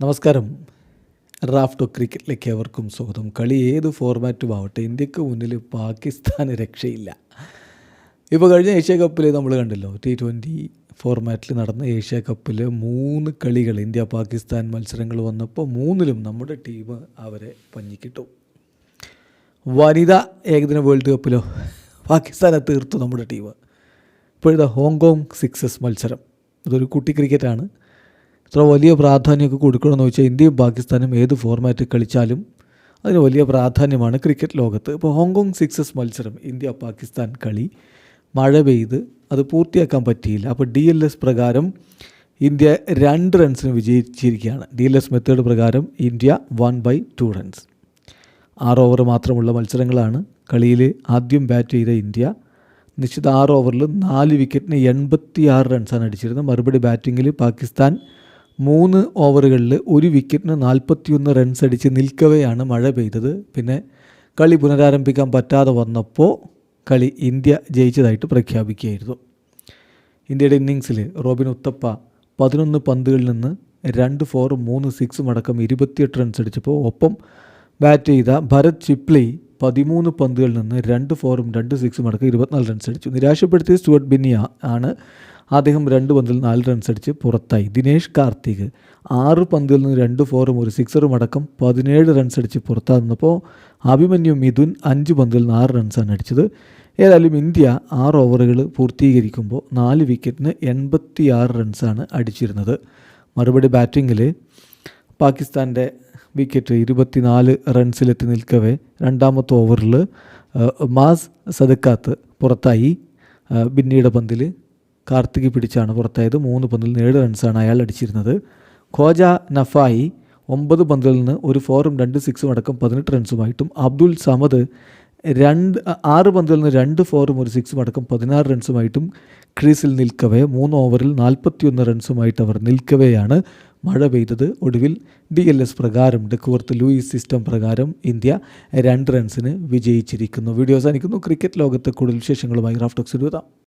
നമസ്കാരം. റാഫ്റ്റോ ക്രിക്കറ്റിലേക്ക് അവർക്കും സ്വാഗതം. കളി ഏത് ഫോർമാറ്റും ആവട്ടെ ഇന്ത്യയ്ക്ക് മുന്നിൽ പാകിസ്ഥാന് രക്ഷയില്ല. ഇപ്പോൾ കഴിഞ്ഞ ഏഷ്യ കപ്പിൽ നമ്മൾ കണ്ടല്ലോ ടി ട്വന്റി ഫോർമാറ്റിൽ നടന്ന ഏഷ്യ കപ്പിൽ മൂന്ന് കളികൾ ഇന്ത്യ പാകിസ്ഥാൻ മത്സരങ്ങൾ വന്നപ്പോൾ മൂന്നിലും നമ്മുടെ ടീം അവരെ പഞ്ഞിക്കിട്ടു. വനിതാ ഏകദിന വേൾഡ് കപ്പിലോ പാകിസ്ഥാനെ തീർത്തു നമ്മുടെ ടീം. ഇപ്പോഴത്തെ ഹോങ്കോങ് സിക്സസ് മത്സരം. അതൊരു കുട്ടി ക്രിക്കറ്റാണ്. ഇത്ര വലിയ പ്രാധാന്യമൊക്കെ കൊടുക്കണമെന്ന് വെച്ചാൽ ഇന്ത്യയും പാകിസ്ഥാനും ഏത് ഫോർമാറ്റിൽ കളിച്ചാലും അതിന് വലിയ പ്രാധാന്യമാണ് ക്രിക്കറ്റ് ലോകത്ത്. ഇപ്പോൾ ഹോങ്കോങ് സിക്സസ് മത്സരം ഇന്ത്യ പാകിസ്ഥാൻ കളി. മഴ പെയ്ത് അത് പൂർത്തിയാക്കാൻ പറ്റിയില്ല. അപ്പോൾ ഡി എൽ എസ് പ്രകാരം ഇന്ത്യ രണ്ട് റൺസിന് വിജയിച്ചിരിക്കുകയാണ്. ഡി എൽ എസ് മെത്തേഡ് പ്രകാരം India one by two runs ആറ് ഓവർ മാത്രമുള്ള മത്സരങ്ങളാണ് കളിയിൽ ആദ്യം ബാറ്റ് ചെയ്ത ഇന്ത്യ. നിശ്ചിത ആറ് ഓവറിൽ നാല് വിക്കറ്റിന് എൺപത്തി ആറ് റൺസാണ് അടിച്ചിരുന്നത്. മറുപടി ബാറ്റിങ്ങിൽ പാകിസ്ഥാൻ മൂന്ന് ഓവറുകളിൽ ഒരു വിക്കറ്റിന് നാൽപ്പത്തിയൊന്ന് റൺസ് അടിച്ച് നിൽക്കവെയാണ് മഴ പെയ്തത്. പിന്നെ കളി പുനരാരംഭിക്കാൻ പറ്റാതെ വന്നപ്പോൾ കളി ഇന്ത്യ ജയിച്ചതായിട്ട് പ്രഖ്യാപിക്കുകയായിരുന്നു. ഇന്ത്യയുടെ ഇന്നിങ്സിൽ റോബിൻ ഉത്തപ്പ പതിനൊന്ന് പന്തുകളിൽ നിന്ന് രണ്ട് ഫോറും മൂന്ന് സിക്സും അടക്കം ഇരുപത്തിയെട്ട് റൺസ് അടിച്ചപ്പോൾ ഒപ്പം ബാറ്റ് ചെയ്ത ഭരത് ചിപ്ലി പതിമൂന്ന് പന്തുകളിൽ നിന്ന് രണ്ട് ഫോറും രണ്ട് സിക്സും അടക്കം ഇരുപത്തിനാല് റൺസ് അടിച്ചു. നിരാശപ്പെടുത്തിയ സ്റ്റുവർട്ട് ബിന്നിയ ആണ് അദ്ദേഹം രണ്ട് പന്തിൽ നാല് റൺസ് അടിച്ച് പുറത്തായി. ദിനേഷ് കാർത്തിക് ആറ് പന്തിൽ നിന്ന് രണ്ട് ഫോറും ഒരു സിക്സറും അടക്കം പതിനേഴ് റൺസ് അടിച്ച് പുറത്താകുന്നപ്പോൾ അഭിമന്യു മിഥുൻ അഞ്ച് പന്തിൽ നിന്ന് ആറ് റൺസാണ് അടിച്ചത്. ഏതായാലും ഇന്ത്യ ആറ് ഓവറുകൾ പൂർത്തീകരിക്കുമ്പോൾ നാല് വിക്കറ്റിന് എൺപത്തി ആറ് റൺസാണ് അടിച്ചിരുന്നത്. മറുപടി ബാറ്റിങ്ങിൽ പാകിസ്ഥാന്റെ വിക്കറ്റ് ഇരുപത്തിനാല് റൺസിലെത്തി നിൽക്കവേ രണ്ടാമത്തെ ഓവറിൽ മാസ് സദക്കാത്ത് പുറത്തായി. പിന്നീട് പന്തിൽ കാർത്തിക് പിടിച്ചാണ് പുറത്തായത്. മൂന്ന് പന്തിൽ നിന്ന് ഏഴ് റൺസാണ് അയാൾ അടിച്ചിരുന്നത്. ഖോജ നഫായി ഒമ്പത് പന്തിൽ നിന്ന് ഒരു ഫോറും രണ്ട് സിക്സും അടക്കം പതിനെട്ട് റൺസുമായിട്ടും അബ്ദുൽ സമദ് രണ്ട് ആറ് പന്തിൽ നിന്ന് രണ്ട് ഫോറും ഒരു സിക്സും അടക്കം പതിനാറ് റൺസുമായിട്ടും ക്രീസിൽ നിൽക്കവേ. മൂന്ന് ഓവറിൽ നാൽപ്പത്തിയൊന്ന് റൺസുമായിട്ട് അവർ നിൽക്കവെയാണ്. മഴ പെയ്തത് ഒടുവിൽ ഡി എൽ എസ് പ്രകാരം ഡെക്കുവർത്ത് ലൂയിസ് സിസ്റ്റം പ്രകാരം ഇന്ത്യ രണ്ട് റൺസിന് വിജയിച്ചിരിക്കുന്നു. വീഡിയോ അവസാനിക്കുന്നു. ക്രിക്കറ്റ് ലോകത്തെ കൂടുതൽ വിശേഷങ്ങളുമായി റാഫ്റ്റോക്സ് എഴുതാം